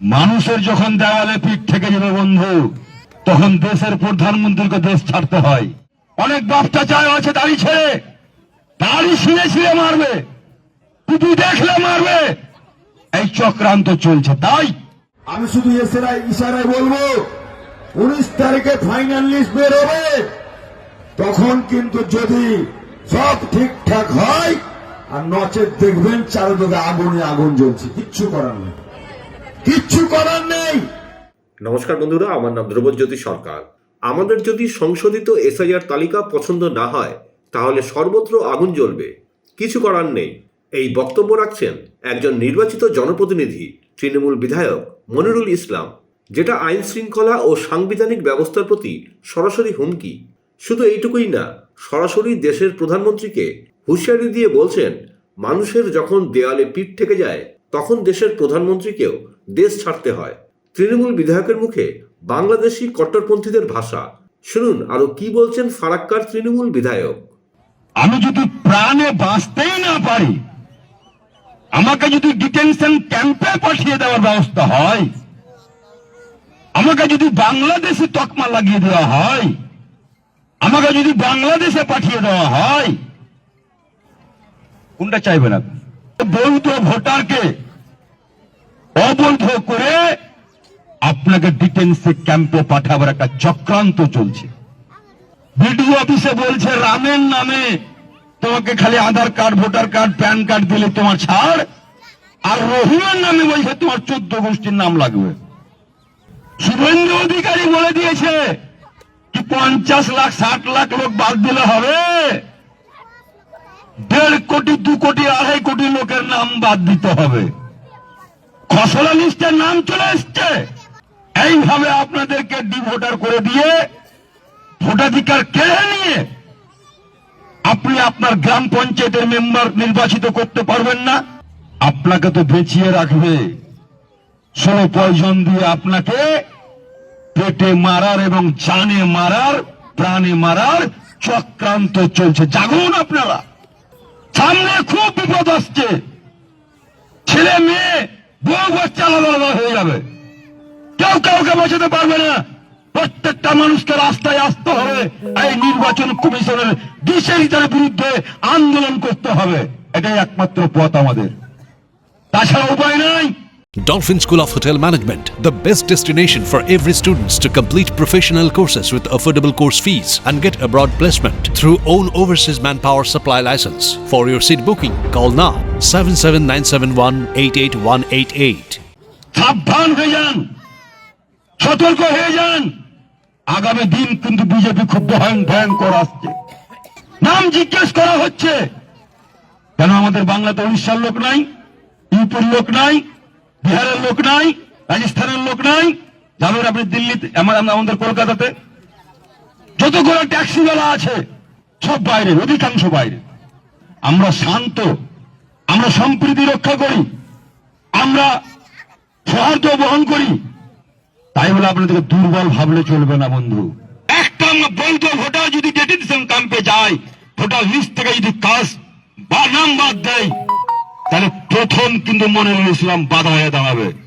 মানুষের যখন দেওয়ালে পিঠ থেকে যাবে বন্ধু, তখন দেশের প্রধানমন্ত্রীকে দেশ ছাড়তে হয়। অনেক বাপটা চায় আছে দাড়ি ছেড়ে, দাড়ি ছিঁড়ে ছিঁড়ে মারবে টুপি দেখলে মারবে। এই চক্রান্ত চলছে, তাই আমি শুধু এসেরাই ইশারায় বলব, উনিশ তারিখে ফাইনাল লিস্ট বের হবে। তখন কিন্তু যদি সব ঠিকঠাক হয়, আর নচেত দেখবেন চারদিকে আগুনে আগুন জ্বলছে, কিচ্ছু করার নেই। কিচ্ছু করার নেই। নমস্কার বন্ধুরা, আমার নাম ধ্রুবজ্যোতি সরকার। আমাদের যদি সংশোধিত এসআইআর তালিকা পছন্দ না হয়, তাহলে সর্বত্র আগুন জ্বলবে। কিছু করার নেই। এই বক্তব্য রাখছেন একজন নির্বাচিত জনপ্রতিনিধি, তৃণমূল বিধায়ক মনিরুল ইসলাম, যেটা আইন শৃঙ্খলা ও সাংবিধানিক ব্যবস্থার প্রতি সরাসরি হুমকি। শুধু এইটুকুই না, সরাসরি দেশের প্রধানমন্ত্রীকে হুঁশিয়ারি দিয়ে বলছেন, মানুষের যখন দেয়ালে পিঠ থেকে যায় তখন দেশের প্রধানমন্ত্রীকেও দেশ ছাড়তে হয়। তৃণমূল বিধায়কের মুখে বাংলাদেশি কট্টরপন্থীদের ভাষা। শুনুন, আরও কি বলছেন ফারাক্কার তৃণমূল বিধায়ক? আমি যদি প্রাণে বাঁচতেই না পারি, আমাকে যদি ডিটেনশন ক্যাম্পে পাঠিয়ে দেওয়ার ব্যবস্থা হয়, আমাকে যদি বাংলাদেশে তকমা লাগিয়ে দেওয়া হয়, আমাকে যদি বাংলাদেশে পাঠিয়ে দেওয়া হয়, কোনটা চাইবেন আপনি? বৈধ ভোটারকে অবৈধ করে আপনাকে ডিটেনশন ক্যাম্পে পাঠাবার একটা চক্রান্ত চলছে। বিডিও অফিসে বলছে, রামের নামে তোমাকে খালি Aadhaar card, voter card, PAN card দিলে তোমার ছাড়, আর রহিমের নামে বলছে তোমার চোদ্দ গোষ্ঠীর নাম লাগবে। শুভেন্দু অধিকারী বলে দিয়েছে কি পঞ্চাশ লাখ, ষাট লাখ লোক বাদ দিলে হবে? দেড় কোটি, দু কোটি, আড়াই কোটি লোকের নাম বাদ দিতে হবে। খসড়া লিস্টের নাম চলে এসছে। এইভাবে আপনাদেরকে ডিভোটার করে দিয়ে ভোটাধিকার কেড়ে নিয়ে আপনি আপনার গ্রাম পঞ্চায়েতের মেম্বার নির্বাচিত করতে পারবেন না। আপনাকে তো বেঁচিয়ে রাখবে। ষোলো পয়জন দিয়ে আপনাকে পেটে মারার এবং জানে মারার, প্রাণে মারার চক্রান্ত চলছে। জাগুন আপনারা। সামনে খুব বিপদ আসছে। ছেলে, মেয়ে, বউ বাচ্চা আলাদা হয়ে যাবে। কেউ কাউকে বাঁচাতে পারবে না। প্রত্যেকটা মানুষকে রাস্তায় আসতে হবে। এই নির্বাচন কমিশনের দিশেরিতার বিরুদ্ধে আন্দোলন করতে হবে। এটাই একমাত্র পথ আমাদের। তাছাড়া উপায় নাই। Dolphin School of Hotel Management, the best destination for every students to complete professional courses with affordable course fees and get abroad placement through own overseas manpower supply license. For your seat booking, call now 77971 সাবধান হয়ে যান সতর্ক হয়ে যান আগামী দিন কিন্তু BJP খুব ভয়ং ভয়ঙ্কর আসছে নাম জিজ্ঞেস করা হচ্ছে কেন আমাদের বাংলাতে উড়িষ্যার লোক নাই ইউপির লোক নাই বিহারের লোক নাই, রাজস্থানের লোক নাই। যাবেন আপনি দিল্লিতে আমাদের কলকাতাতে যতগুলো ট্যাক্সিওয়ালা আছে, সব বাইরে, অধিকাংশ বাইরে। আমরা শান্ত, আমরা সম্প্রীতি রক্ষা করি, আমরা সৌহার্দ্য বহন করি। তাই বলে আপনাদেরকে দুর্বল ভাবলে চলবে না, বন্ধু। একটা বৈধ ভোটার যদি ডেটেনশন ক্যাম্পে যায়, ভোটার লিস্ট থেকে যদি কাজ বা নাম বাদ দেয় তাহলে প্রথম কিন্তু মনে ইসলাম বাধা হয়ে দাঁড়াবে।